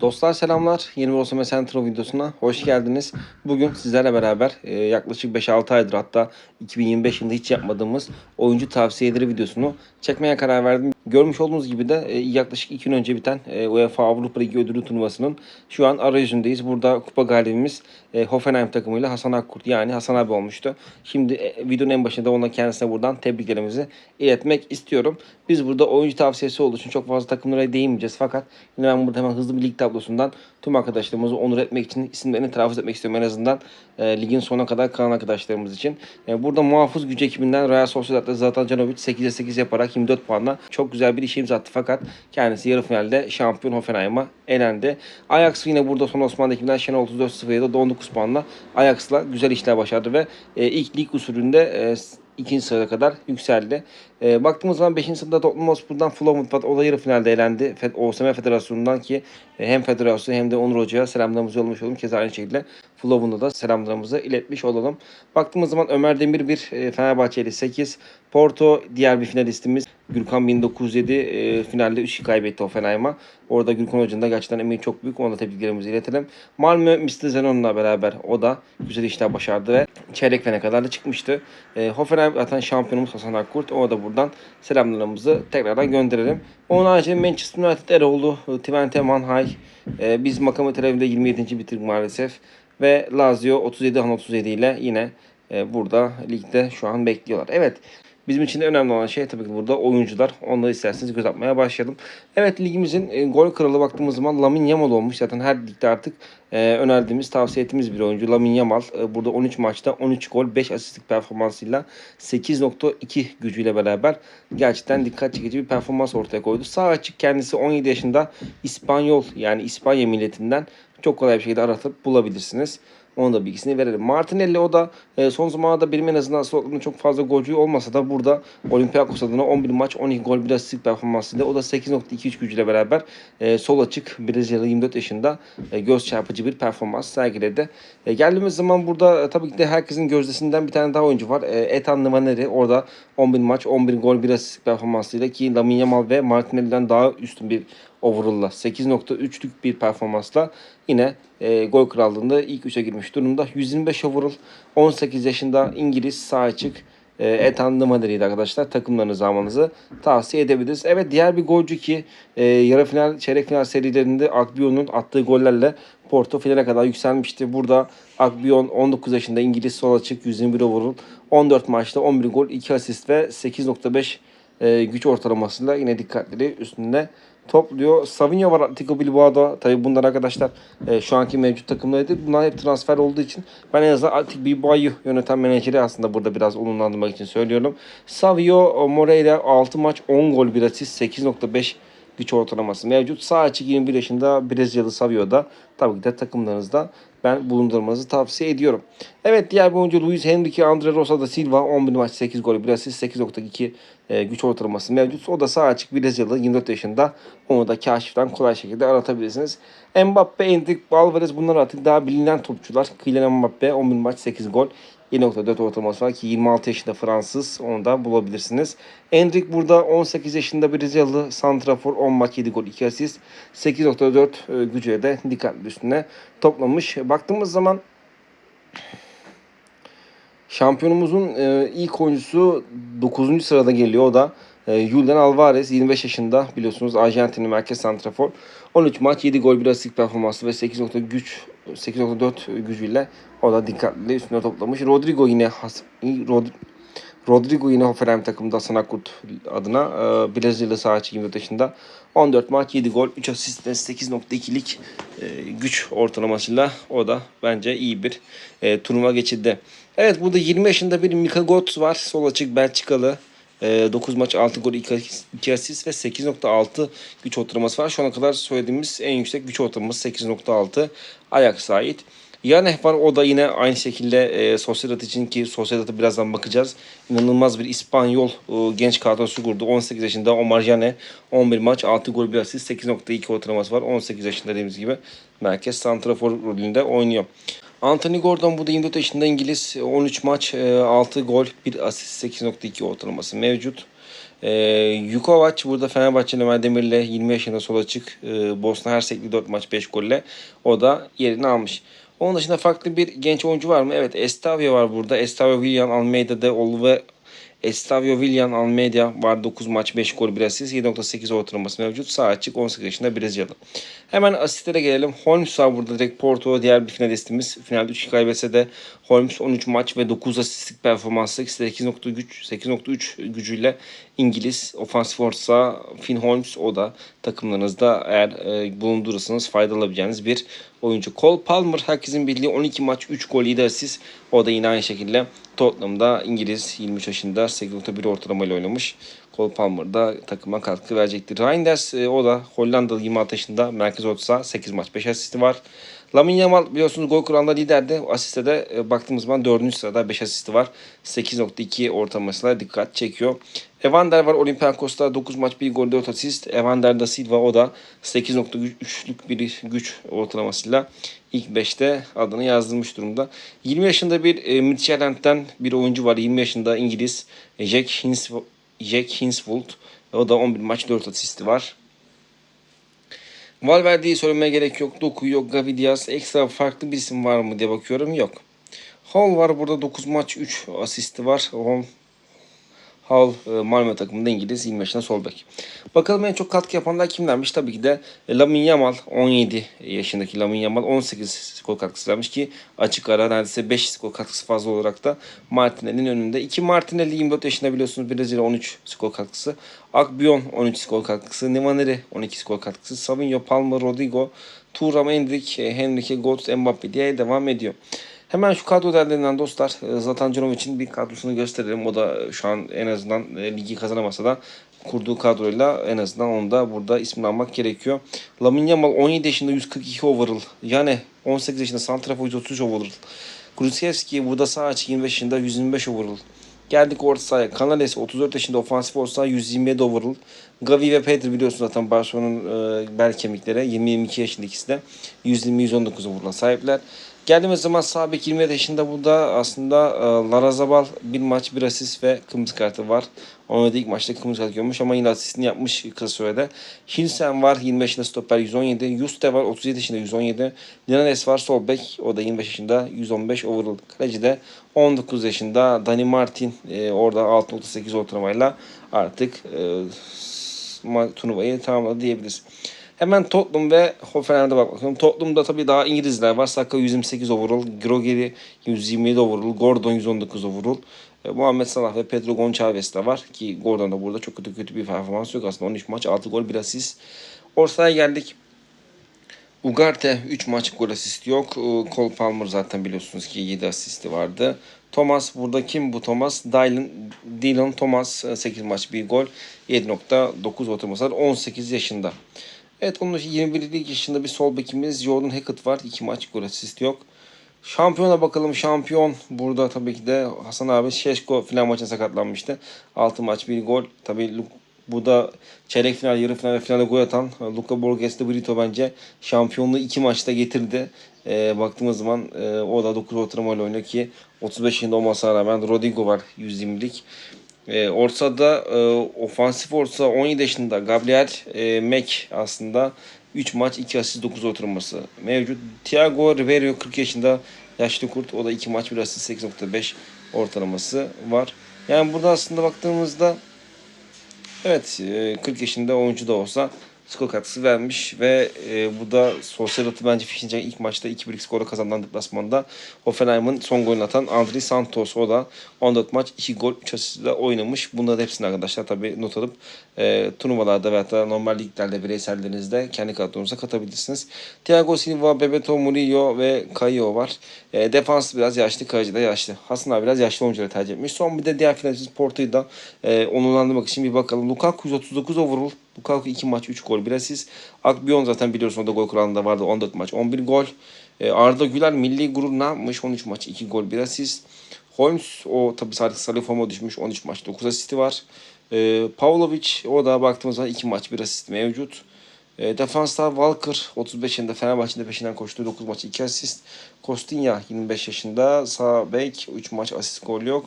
Dostlar selamlar. Yeni bir Osama Central videosuna hoş geldiniz. Bugün sizlerle beraber e, yaklaşık 5-6 aydır hatta 2025 yılında hiç yapmadığımız oyuncu tavsiyeleri videosunu çekmeye karar verdim. Görmüş olduğunuz gibi de e, yaklaşık 2 gün önce biten e, UEFA Avrupa Ligi ödülü turnuvasının şu an arayüzündeyiz. Burada kupa galibimiz e, Hoffenheim takımıyla Hasan Akkurt yani Hasan abi olmuştu. Şimdi videonun en başında ona kendisine buradan tebriklerimizi iletmek istiyorum. Biz burada oyuncu tavsiyesi olduğu için çok fazla takımlara değinmeyeceğiz. Fakat yine ben burada hemen hızlı bir lig tablosundan tüm arkadaşlarımızı onur etmek için isimlerini telaffuz etmek istiyorum en azından ligin sonuna kadar kalan arkadaşlarımız için. Burada muhafız gücü ekibinden Real Sociedad'da Zlatan Canovic 8'e 8 yaparak 24 puanla çok güzel bir iş imza attı. Fakat kendisi yarı finalde şampiyon Hoffenheim'a elendi. Ajax yine burada son Osmanlı ekibinden Şenol 34-07'de 19 puanla Ajax'la güzel işler başardı ve e, ilk lig usulünde e, ikinci sıraya kadar yükseldi. E, baktığımız zaman 5. sırada Tottenham Hotspur'dan Fulham o da yarı finalde elendi. Fed, OSM Federasyonu'ndan ki e, hem federasyon hem de Onur Hoca'ya selamlarımızı yollamış olalım. Keza aynı şekilde Fulham'da da selamlarımızı iletmiş olalım. Baktığımız zaman Ömer Demir bir e, Fenerbahçeli 8. Porto diğer bir finalistimiz Gürkan 1907 e, finalde 3 kaybetti Hoffenheim'a. Orada Gürkan Hoca'nın da gerçekten emeği çok büyük. Ona da tebriklerimizi iletelim. Malmö Mr. Zenon'la beraber o da güzel işler başardı ve çeyrek finale kadar da çıkmıştı. E, Hoffenheim zaten şampiyonumuz Hasan Akkurt. Ona da buradan selamlarımızı tekrardan gönderelim. Onun haricinde Manchester United Eroğlu, Twente Manhay. E, biz Makam Tel Aviv'de 27. bitirdik maalesef. Ve Lazio 37 Han 37 ile yine e, burada ligde şu an bekliyorlar. Evet Bizim için de önemli olan şey tabii ki burada oyuncular. Onları isterseniz göz atmaya başlayalım. Evet ligimizin e, gol kralı baktığımız zaman Lamine Yamal olmuş. Zaten her ligde artık e, önerdiğimiz, tavsiye ettiğimiz bir oyuncu. Lamine Yamal e, burada 13 maçta 13 gol, 5 asistlik performansıyla 8.2 gücüyle beraber gerçekten dikkat çekici bir performans ortaya koydu. Sağ açık kendisi 17 yaşında İspanyol yani İspanya milletinden çok kolay bir şekilde aratıp bulabilirsiniz. Onun da bilgisini verelim. Martinelli o da e, son zamanlarda benim en azından slotlarında çok fazla golcü olmasa da burada Olympiakos adına 11 maç 12 gol bir asistlik performansıyla o da 8.23 gücüyle beraber e, sol açık Brezilyalı 24 yaşında e, göz çarpıcı bir performans sergiledi. E, geldiğimiz zaman burada e, tabii ki de herkesin gözdesinden bir tane daha oyuncu var. E, Ethan Nwaneri orada 11 maç 11 gol bir asistlik performansıyla ki Lamine Yamal ve Martinelli'den daha üstün bir overall'la 8.3'lük bir performansla yine e, gol krallığında ilk 3'e girmiş durumda. 125 overall 18 yaşında İngiliz sağ açık e, Ethan Nwaneri'ydi arkadaşlar. Takımlarınızı almanızı tavsiye edebiliriz. Evet diğer bir golcü ki e, yarı final, çeyrek final serilerinde Akbion'un attığı gollerle Porto finale kadar yükselmişti. Burada Akbion 19 yaşında İngiliz sol açık 121 overall 14 maçta 11 gol 2 asist ve 8.5 e, güç ortalamasıyla yine dikkatleri üstünde topluyor. Savinho var Atletico Bilbao'da. Tabii bunlar arkadaşlar e, şu anki mevcut takımlarıydı. Bunlar hep transfer olduğu için ben en azından Atletico Bilbao'yu yöneten menajeri aslında burada biraz onurlandırmak için söylüyorum. Savio Moreira 6 maç 10 gol bir asist 8.5 güç ortalaması mevcut. Sağ açık 21 yaşında Brezilyalı Savio'da tabii ki de takımlarınızda ben bulundurmanızı tavsiye ediyorum. Evet diğer bir oyuncu Luis Henrique Andre Rosa da Silva 11 maç 8 gol bir asist 8.2 e, güç ortalaması mevcut. O da sağ açık Brezilyalı 24 yaşında. Onu da kaşiften kolay şekilde aratabilirsiniz. Mbappe, Endrick, Alvarez bunlar artık daha bilinen topçular. Kylian Mbappe 11 maç 8 gol. 7.4 ortalaması var ki 26 yaşında Fransız onu da bulabilirsiniz. Endrick burada 18 yaşında Brezilyalı Santrafor 10 maç 7 gol 2 asist 8.4 e, gücüyle de dikkatli üstüne toplamış. Baktığımız zaman şampiyonumuzun e, ilk oyuncusu 9. sırada geliyor o da e, Julian Alvarez 25 yaşında biliyorsunuz Arjantinli merkez santrafor. 13 maç 7 gol bir asist performansı ve 8.4 güç 8.4 gücüyle o da dikkatli üstüne toplamış. Rodrigo yine has, Rod, Rodrigo yine Hoffenheim takımında Sanakurt adına e, Brezilya sağ açık 24 yaşında 14 maç 7 gol 3 asist ve 8.2'lik e, güç ortalamasıyla o da bence iyi bir e, turnuva geçirdi. Evet burada 20 yaşında bir Mika Götze var. Sol açık Belçikalı. E, 9 maç 6 gol 2, 2 asist ve 8.6 güç ortalaması var. Şu ana kadar söylediğimiz en yüksek güç ortalaması 8.6 Ajax'a ait. Yaneh var o da yine aynı şekilde e, Sociedad için ki Sociedad'a birazdan bakacağız. İnanılmaz bir İspanyol e, genç kadrosu kurdu. 18 yaşında Omar Yane 11 maç 6 gol bir asist 8.2 ortalaması var. 18 yaşında dediğimiz gibi merkez santrafor rolünde oynuyor. Anthony Gordon bu da 24 yaşında İngiliz 13 maç 6 gol 1 asist 8.2 ortalaması mevcut. E, Yukovac burada Fenerbahçe'nin Ömer Demir'le 20 yaşında sola açık. E, Bosna Hersekli 4 maç 5 golle. O da yerini almış. Onun dışında farklı bir genç oyuncu var mı? Evet Estavio var burada. Estavio William Almeida'da ol ve Estavio William Almeida var 9 maç 5 gol 1 asist 7.8 ortalaması mevcut. Sağ açık 18 yaşında Brezilyalı. Hemen asistlere gelelim. Holmes var burada direkt Porto diğer bir finalistimiz. Finalde 3 kaybetse de Holmes 13 maç ve 9 asistlik performanslı 8.3 8.3 gücüyle İngiliz ofansif orta Finn Holmes o da takımlarınızda eğer e, bulundurursanız fayda alabileceğiniz bir oyuncu. Cole Palmer herkesin bildiği 12 maç 3 gol 7 asist. O da yine aynı şekilde Tottenham'da İngiliz 23 yaşında 8.1 ortalamayla oynamış. Cole Palmer da takıma katkı verecektir. Reinders e, o da Hollandalı 26 yaşında merkez orta 8 maç 5 asisti var. Lamine Yamal biliyorsunuz gol kuranda liderdi. Asiste de e, baktığımız zaman 4. sırada 5 asisti var. 8.2 ortalamasıyla dikkat çekiyor. Evander var Olympiakos'ta 9 maç 1 gol 4 asist. Evander da Silva o da 8.3'lük bir güç ortalamasıyla ilk 5'te adını yazdırmış durumda. 20 yaşında bir e, Midtjylland'den bir oyuncu var. 20 yaşında İngiliz Jack, Hins Jack Hinsvold. O da 11 maç 4 asisti var. Valverde'yi söylemeye gerek yok. Doku yok. Gavi Diaz. Ekstra farklı bir isim var mı diye bakıyorum. Yok. Hall var burada 9 maç 3 asisti var. Hall Hall e, Malmö takımında İngiliz 20 yaşında sol bek. Bakalım en çok katkı yapanlar kimlermiş? Tabii ki de e, Lamine Yamal 17 yaşındaki Lamine Yamal 18 skor katkısı vermiş ki açık ara neredeyse 5 skor katkısı fazla olarak da Martinelli'nin önünde. 2 Martinelli 24 yaşında biliyorsunuz Brezilya 13 skor katkısı. Akbion 13 skor katkısı. Nemaneri 12 skor katkısı. Savinho, Palma, Rodrigo, Thuram, Endrick, e, Henrique, Götze, Mbappe diye devam ediyor. Hemen şu kadro değerlerinden dostlar e, Zlatan Canovic'in bir kadrosunu gösterelim. O da şu an en azından e, ligi kazanamasa da kurduğu kadroyla en azından onu da burada ismini almak gerekiyor. Lamine Yamal 17 yaşında 142 overall. Yani 18 yaşında Santrafor 133 overall. Kulusevski burada sağ açık 25 yaşında 125 overall. Geldik orta sahaya. Canales 34 yaşında ofansif saha 127 overall. Gavi ve Pedri biliyorsunuz zaten Barcelona'nın e, bel kemikleri. 20-22 yaşında ikisi de 120-119 overall'a sahipler. Geldiğimiz zaman sağ bek 27 yaşında burada aslında e, Larazabal bir maç bir asist ve kırmızı kartı var. Oynadığı ilk maçta kırmızı kart görmüş ama yine asistini yapmış kısa sürede. Hilsen var 25 yaşında stoper 117. Yuste var 37 yaşında 117. Linares var sol bek o da 25 yaşında 115 overall. Kaleci de 19 yaşında Dani Martin e, orada 6.8 ortalamayla artık e, turnuvayı tamamladı diyebiliriz. Hemen Tottenham ve Hoffenheim'de bak bakalım. Tottenham'da tabii daha İngilizler var. Saka 128 overall, Grogeri 127 overall, Gordon 119 overall. E, Muhammed Salah ve Pedro Gonçalves de var ki Gordon da burada çok kötü kötü bir performans yok aslında 13 maç 6 gol 1 asist. Orsaya geldik. Ugarte 3 maç gol asist yok. E, Cole Palmer zaten biliyorsunuz ki 7 asisti vardı. Thomas burada kim bu Thomas? Dylan, Dylan Thomas 8 maç 1 gol 7.9 ortalaması var 18 yaşında. Evet onun 21 yaşında bir sol bekimiz Jordan Hackett var. 2 maç gol asist yok. Şampiyona bakalım. Şampiyon burada tabii ki de Hasan abi Şeşko final maçına sakatlanmıştı. 6 maç 1 gol. Tabii bu da çeyrek final, yarı final ve finalde gol atan Luka Borges de Brito bence şampiyonluğu iki maçta getirdi. E, baktığımız zaman e, o da 9 ortalamayla oynuyor ki 35 yaşında olmasına rağmen Rodrigo var 120'lik. E, ortada e, ofansif orta 17 yaşında Gabriel e, Mack aslında 3 maç 2 asist 9 oturması mevcut. Thiago Ribeiro 40 yaşında yaşlı kurt. O da 2 maç 1 asist 8.5 ortalaması var. Yani burada aslında baktığımızda evet 40 yaşında oyuncu da olsa skor katkısı vermiş ve e, bu da sosyal atı bence Fişince ilk maçta 2-1 skorla kazanılan deplasmanda Hoffenheim'ın son golünü atan Andri Santos o da 14 maç 2 gol 3 asistle oynamış. Bunları hepsini arkadaşlar tabi not alıp e, turnuvalarda veya da normal liglerde bireysellerinizde kendi kadronuza katabilirsiniz. Thiago Silva, Bebeto Murillo ve Caio var. E, defans biraz yaşlı, kaleci de yaşlı. Hasan abi biraz yaşlı oyuncuları tercih etmiş. Son bir de diğer finalist Porto'yu da e, onurlandırmak için bir bakalım. Lukaku 139 overall. Lukaku 2 maç 3 gol 1 asist. Akbion zaten biliyorsun o da gol kuralında vardı 14 maç 11 gol. E, Arda Güler milli gurur ne yapmış? 13 maç 2 gol 1 asist. Holmes o tabi sadece sarı forma düşmüş 13 maç 9 asisti var. E, Pavlovic o da baktığımız zaman 2 maç 1 asist mevcut. E, defansta Walker 35 yaşında Fenerbahçe'de peşinden koştu 9 maç 2 asist. Kostinha 25 yaşında sağ bek 3 maç asist gol yok.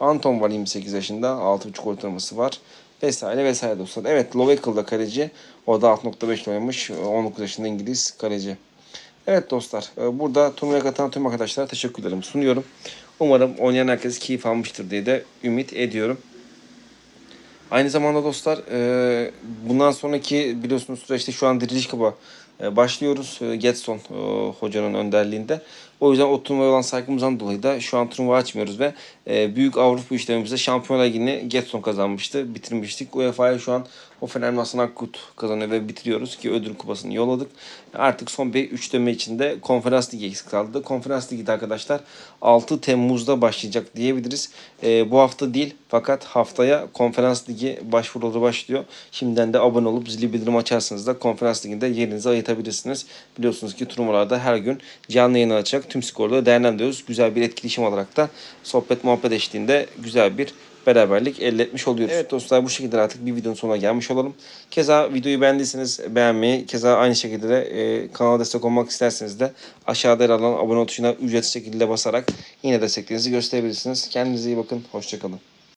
Anton var 28 yaşında 6.5 ortalaması var. Vesaire vesaire dostlar. Evet Lovekel da kaleci. O da 6.5 oynamış. 19 yaşında İngiliz kaleci. Evet dostlar e, burada turnuvaya katılan tüm arkadaşlara teşekkürlerimi sunuyorum. Umarım oynayan herkes keyif almıştır diye de ümit ediyorum. Aynı zamanda dostlar e, bundan sonraki biliyorsunuz süreçte şu an Diriliş Kupa e, başlıyoruz. Getson hocanın önderliğinde. O yüzden o turnuvaya olan saygımızdan dolayı da şu an turnuva açmıyoruz ve e, büyük Avrupa işlerimizde Şampiyonlar Ligi'ni Getson kazanmıştı. Bitirmiştik. UEFA'ya şu an o Fenerbahçe Akkut kazanıyor ve bitiriyoruz ki ödül kupasını yolladık. Artık son bir üçleme içinde konferans ligi eksik kaldı. Konferans ligi de arkadaşlar 6 Temmuz'da başlayacak diyebiliriz. E, bu hafta değil fakat haftaya konferans ligi başvuruları başlıyor. Şimdiden de abone olup zili bildirim açarsanız da konferans liginde yerinizi ayırtabilirsiniz. Biliyorsunuz ki turnuvalarda her gün canlı yayın açacak tüm skorları değerlendiriyoruz. Güzel bir etkileşim olarak da sohbet muhabbet eşliğinde güzel bir beraberlik elde etmiş oluyoruz. Evet dostlar bu şekilde artık bir videonun sonuna gelmiş olalım. Keza videoyu beğendiyseniz beğenmeyi, keza aynı şekilde de e, kanala destek olmak isterseniz de aşağıda yer alan abone tuşuna ücretsiz şekilde basarak yine desteklerinizi gösterebilirsiniz. Kendinize iyi bakın, hoşçakalın.